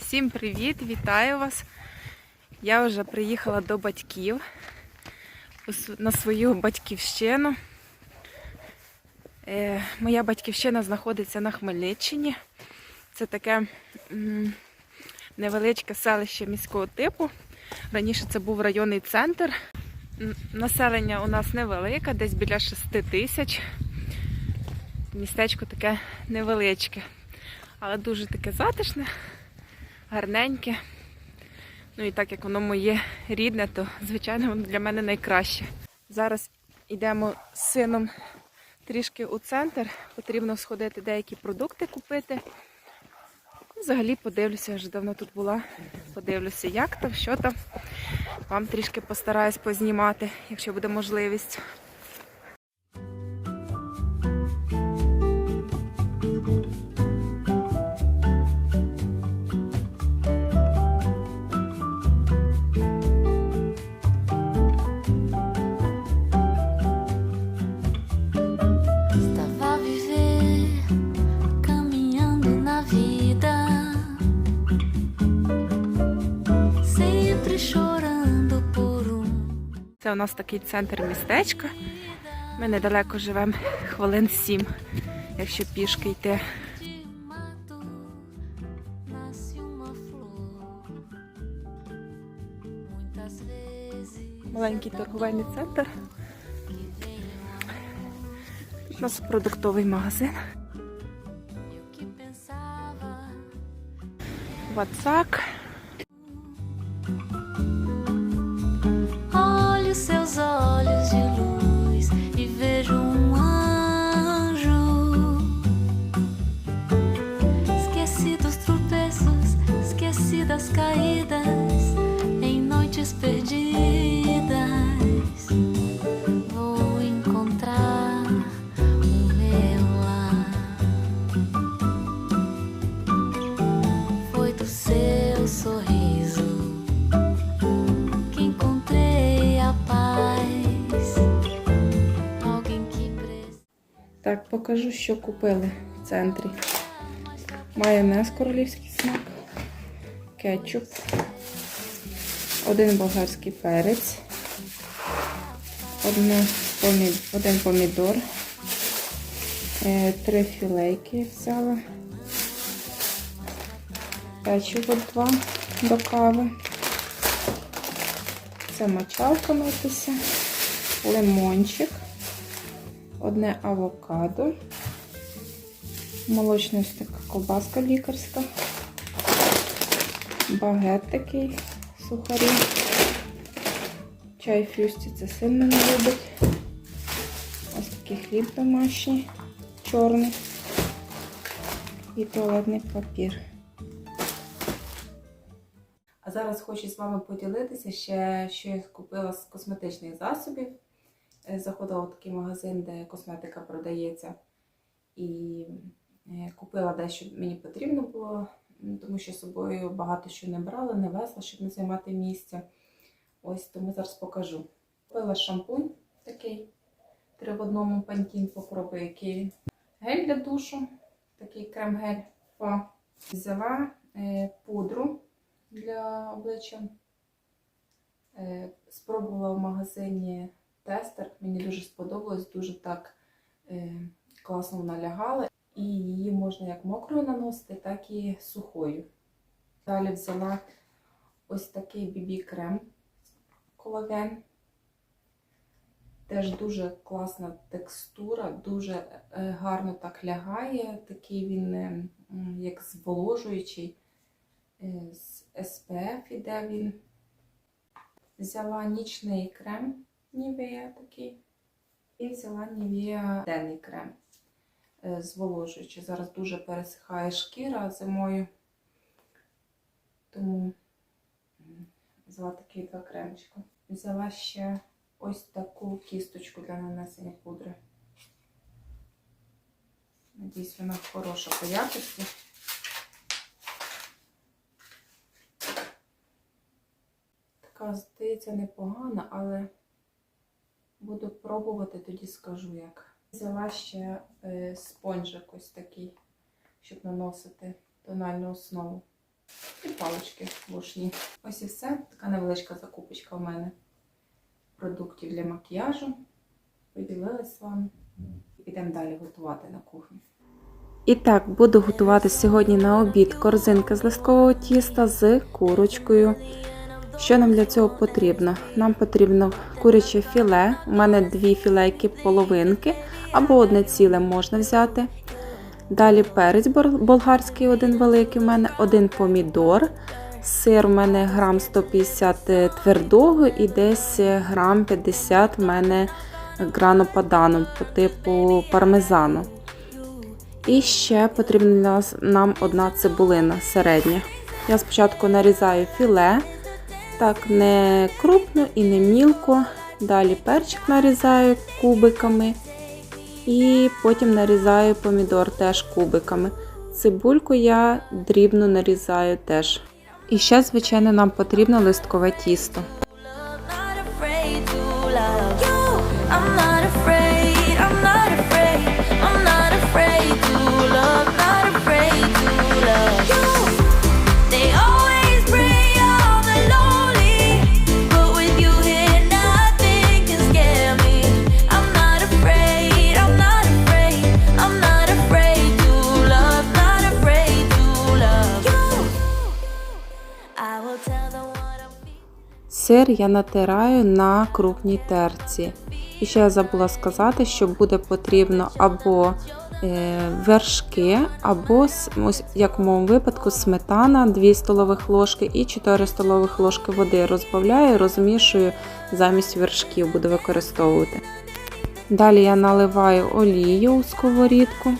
Всім привіт! Вітаю вас! Я вже приїхала до батьків на свою батьківщину. Е, Моя батьківщина знаходиться на Хмельниччині. Це таке невеличке селище міського типу. Раніше це був районний центр. Населення у нас невелике, десь біля 6 тисяч. Містечко таке невеличке, але дуже таке затишне гарненьке. Ну і так як воно моє рідне, то звичайно воно для мене найкраще. Зараз йдемо з сином трішки у центр. Потрібно сходити деякі продукти купити. Взагалі подивлюся, вже давно тут була. Подивлюся, як там, що там. Вам трішки постараюсь познімати, якщо буде можливість. Це у нас такий центр містечка. Ми недалеко живемо хвилин сім, якщо пішки йти. Маленький торговельний центр. У нас продуктовий магазин. e esqueci das caídas em noites perdidas. Vou encontrar o meu lar. Foi do seu sorriso que encontrei a paz. Alguém que precisa. Так, покажу, що купили в центрі. Майонез королівський смак, Кетчуп, один болгарський перець, один помідор, е, три філейки взяла, печиво два до кави. Це мочалка митися, лимончик, одне авокадо, молочна така ковбаска лікарська, багет такий сухарі, чай фюсті, це син мене любить. Ось такий хліб домашній, чорний і туалетний папір. А зараз хочу з вами поділитися ще, що я купила з косметичних засобів. Е, Заходила в такий магазин, де косметика продається. І е, купила дещо мені потрібно було, тому що з собою багато що не брала, не везла, щоб не займати місця. Ось тому зараз покажу. Купила шампунь такий, три в одному пантін, попробую, який. Гель для душу, такий крем-гель. Взяла е, пудру для обличчя. Е, спробувала в магазині тестер. Мені дуже сподобалось, дуже так е, класно вона лягала. І її можна як мокрою наносити, так і сухою. Далі взяла ось такий BB-крем колаген. Теж дуже класна текстура, дуже е, гарно так лягає. Такий він е, як зволожуючий. Е, З SPF іде він. Взяла нічний крем Nivea такий. І взяла Nivea денний крем е, зволожуючий. Зараз дуже пересихає шкіра зимою. Тому взяла такий два кремчика. Взяла ще ось таку кісточку для нанесення пудри. Надіюсь, вона хороша по якості. Така, здається, непогана, але буду пробувати, тоді скажу як. Взяла ще спонжик ось такий, щоб наносити тональну основу. І палички вушні. Ось і все. Така невеличка закупочка в мене продуктів для макіяжу. Поділилась з вами. Підемо далі готувати на кухні. І так, буду готувати сьогодні на обід корзинки з листкового тіста з курочкою. Що нам для цього потрібно? Нам потрібно куряче філе. У мене дві філейки половинки або одне ціле можна взяти. Далі перець болгарський, один великий у мене, один помідор. Сир у мене грам 150 твердого і десь грам 50 в мене грано падану по типу пармезану. І ще потрібна нам одна цибулина середня. Я спочатку нарізаю філе, так не крупно і не мілко. Далі перчик нарізаю кубиками. І потім нарізаю помідор теж кубиками. Цибульку я дрібно нарізаю теж. І ще, звичайно, нам потрібно листкове тісто. Сир я натираю на крупній терці. І ще я забула сказати, що буде потрібно або е, вершки, або, як в моєму випадку, сметана 2 столових ложки і 4 столових ложки води. Розбавляю, розмішую замість вершків, буду використовувати. Далі я наливаю олію у сковорідку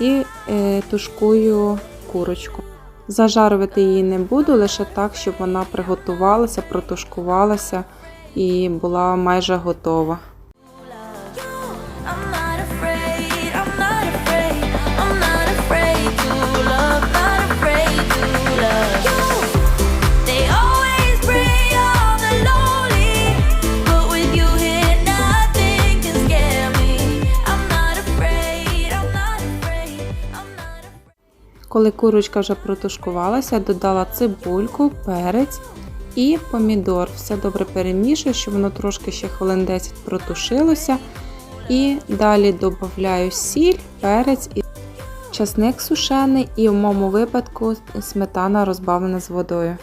і е, тушкую курочку. Зажарювати її не буду, лише так, щоб вона приготувалася, протушкувалася і була майже готова. Коли курочка вже протушкувалася, додала цибульку, перець і помідор. Все добре перемішую, щоб воно трошки ще хвилин 10 протушилося. І далі додаю сіль, перець і часник сушений, і в моєму випадку сметана розбавлена з водою.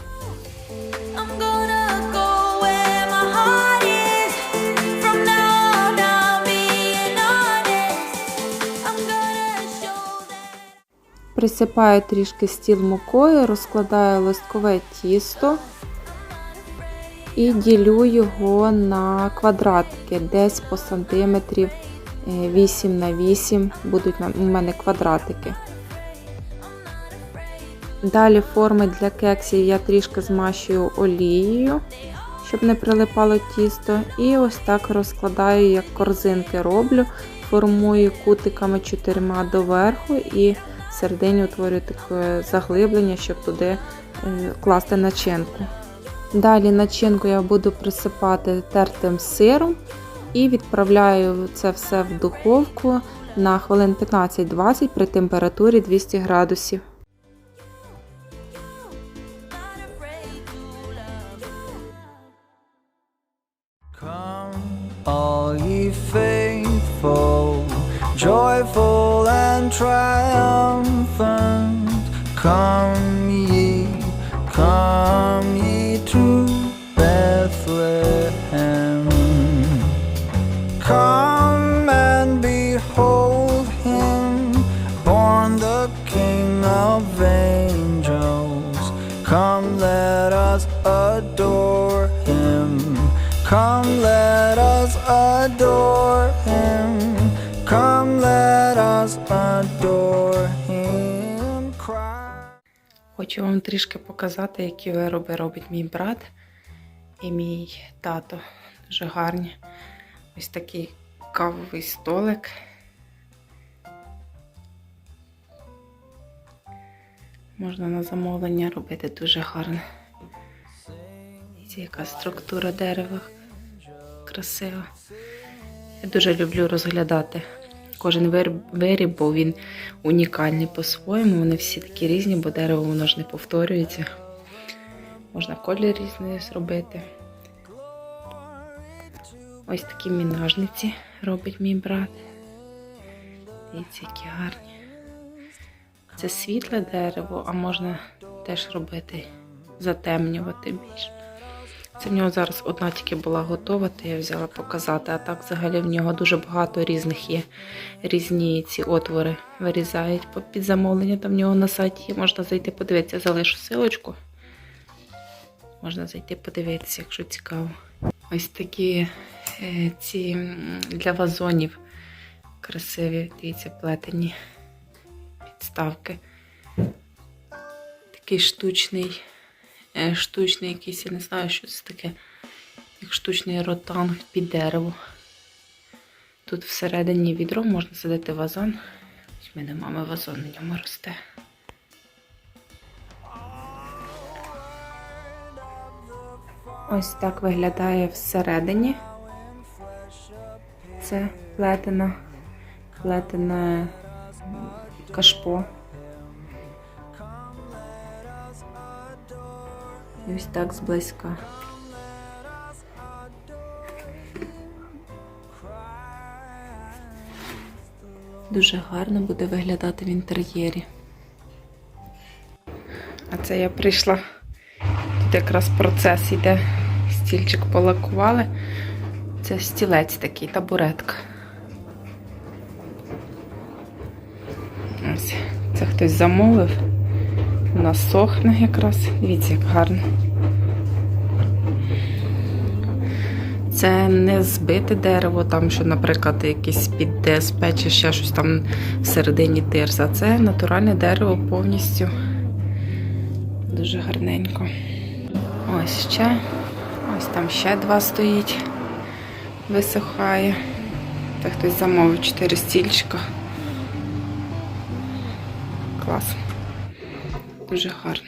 Присипаю трішки стіл мукою, розкладаю листкове тісто і ділю його на квадратики, десь по сантиметрів е, 8 на 8 будуть у мене квадратики. Далі форми для кексів я трішки змащую олією, щоб не прилипало тісто. І ось так розкладаю, як корзинки роблю, формую кутиками чотирма доверху і всередині утворюю таке заглиблення, щоб туди е, класти начинку. Далі начинку я буду присипати тертим сиром і відправляю це все в духовку на хвилин 15-20 при температурі 200 градусів. All ye Come Хочу вам трішки показати, які вироби робить мій брат і мій тато. Дуже гарні. Ось такий кавовий столик. Можна на замовлення робити дуже гарно. Яка структура дерева красива. Я дуже люблю розглядати кожен виріб, бо він унікальний по-своєму. Вони всі такі різні, бо дерево воно ж не повторюється. Можна колір різний зробити. Ось такі мінажниці робить мій брат. Дивіться, які гарні. Це світле дерево, а можна теж робити, затемнювати більш. Це в нього зараз одна тільки була готова, то я взяла показати. А так взагалі в нього дуже багато різних є. Різні ці отвори вирізають під замовлення. Там в нього на сайті. Можна зайти подивитися, залишу силочку. Можна зайти подивитися, якщо цікаво. Ось такі е, ці для вазонів красиві, дивіться, плетені підставки. Такий штучний, штучний якийсь, я не знаю, що це таке. Як штучний ротанг під дерево. Тут всередині відро можна садити вазон. Ось в мене мами вазон на ньому росте. Ось так виглядає всередині. Це плетена, плетене кашпо. І ось так зблизька. Дуже гарно буде виглядати в інтер'єрі. А це я прийшла. Тут якраз процес йде. Стільчик полакували. Це стілець такий, табуретка. Ось, це хтось замовив. Вона сохне якраз. Дивіться, як гарно. Це не збите дерево, там, що, наприклад, якийсь під ДСП чи ще щось там всередині тирса. Це натуральне дерево повністю. Дуже гарненько. Ось ще. Ось там ще два стоїть. Висохає. Це хтось замовив чотири стільчика. Клас. Дуже гарно.